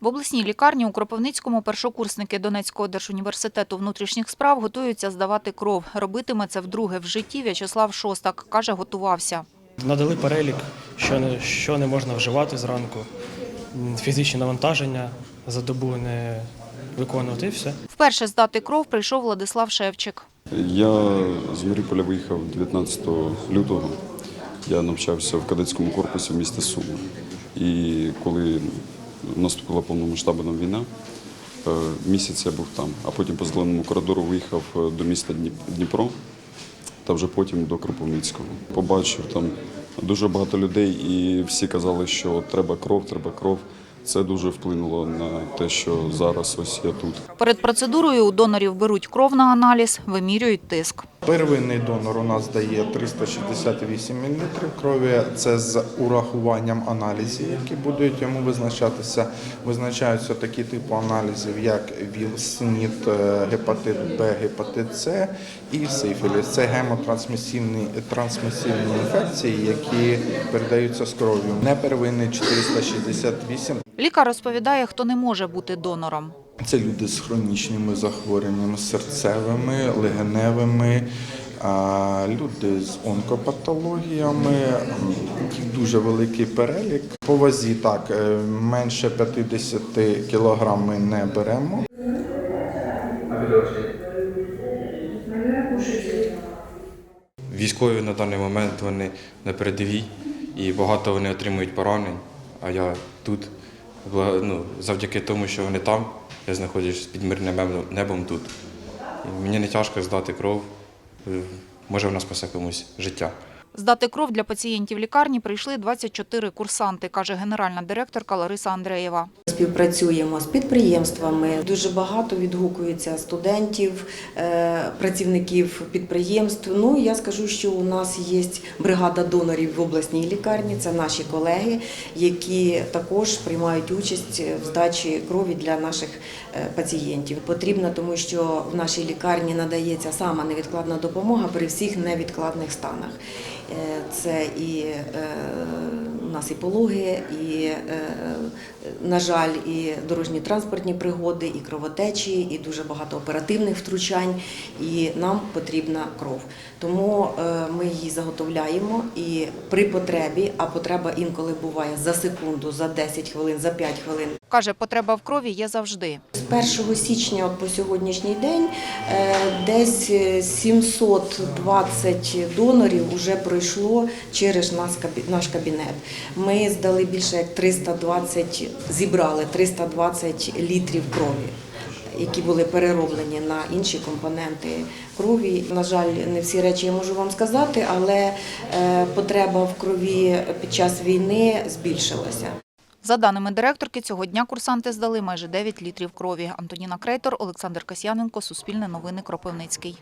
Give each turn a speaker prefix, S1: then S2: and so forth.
S1: В обласній лікарні у Кропивницькому першокурсники Донецького держуніверситету внутрішніх справ готуються здавати кров. Робитиме це вдруге в житті. В'ячеслав Шостак каже, готувався.
S2: Надали перелік, що не, що не можна вживати зранку, фізичні навантаження за добу не виконувати і все.
S1: Вперше здати кров прийшов Владислав Шевчик.
S3: Я з Маріуполя виїхав 19 лютого. Я навчався в кадетському корпусі в місті Суми. І коли наступила повномасштабна війна, е, місяць я був там, а потім по зеленому коридору виїхав е, до міста Дніпро та вже потім до Кропивницького. Побачив там дуже багато людей, і всі казали, що треба кров, треба кров. Це дуже вплинуло на те, що зараз ось я тут.
S1: Перед процедурою у донорів беруть кров на аналіз, вимірюють тиск.
S4: Первинний донор у нас дає 368 мл крові. Це з урахуванням аналізів, які будуть йому визначатися. Визначаються такі типи аналізів, як ВІЛ, СНІД, е, гепатит Б, гепатит С і сифіліс. Це гемотрансмісивні трансмісивні інфекції, які передаються з кров'ю. Непервинний 468
S1: Лікар розповідає, хто не може бути донором.
S4: Це люди з хронічними захворюваннями, серцевими, легеневими, люди з онкопатологіями. Дуже великий перелік. По вазі так, е, менше 50 кг ми не беремо.
S5: Військові на даний момент вони на передовій і багато вони отримують поранень. А я тут ну, завдяки тому, що вони там, я знаходжусь під мирним небом- тут. І мені не тяжко здати кров. може Може, вона спасе комусь життя.
S1: Здати кров для пацієнтів лікарні прийшли 24 курсанти, каже генеральна директорка Лариса Андреєва.
S6: Співпрацюємо з підприємствами. Дуже багато відгукується студентів, е, працівників підприємств. Ну я скажу, що у нас є бригада донорів в обласній лікарні. Це наші колеги, які також приймають участь в здачі крові для наших е, пацієнтів. Потрібно, тому що в нашій лікарні надається сама невідкладна допомога при всіх невідкладних станах. Е, Це і е, нас і пологи, і, е, на жаль, і дорожні транспортні пригоди, і кровотечі, і дуже багато оперативних втручань. І нам потрібна кров. Тому е, ми її заготовляємо і при потребі, а потреба інколи буває за секунду, за 10 хвилин, за 5 хвилин.
S1: Каже, потреба в крові є завжди.
S6: З 1 січня от по сьогоднішній день е, десь е, 720 донорів вже пройшло через наш кабінет. Ми здали більше як 320, зібрали 320 літрів крові. Які були перероблені на інші компоненти крові. На жаль, не всі речі я можу вам сказати, але е, потреба в крові під час війни збільшилася.
S1: За даними директорки, цього дня курсанти здали майже 9 літрів крові. Антоніна Крейтор, Олександр Касьяненко, Суспільне новини Кропивницький.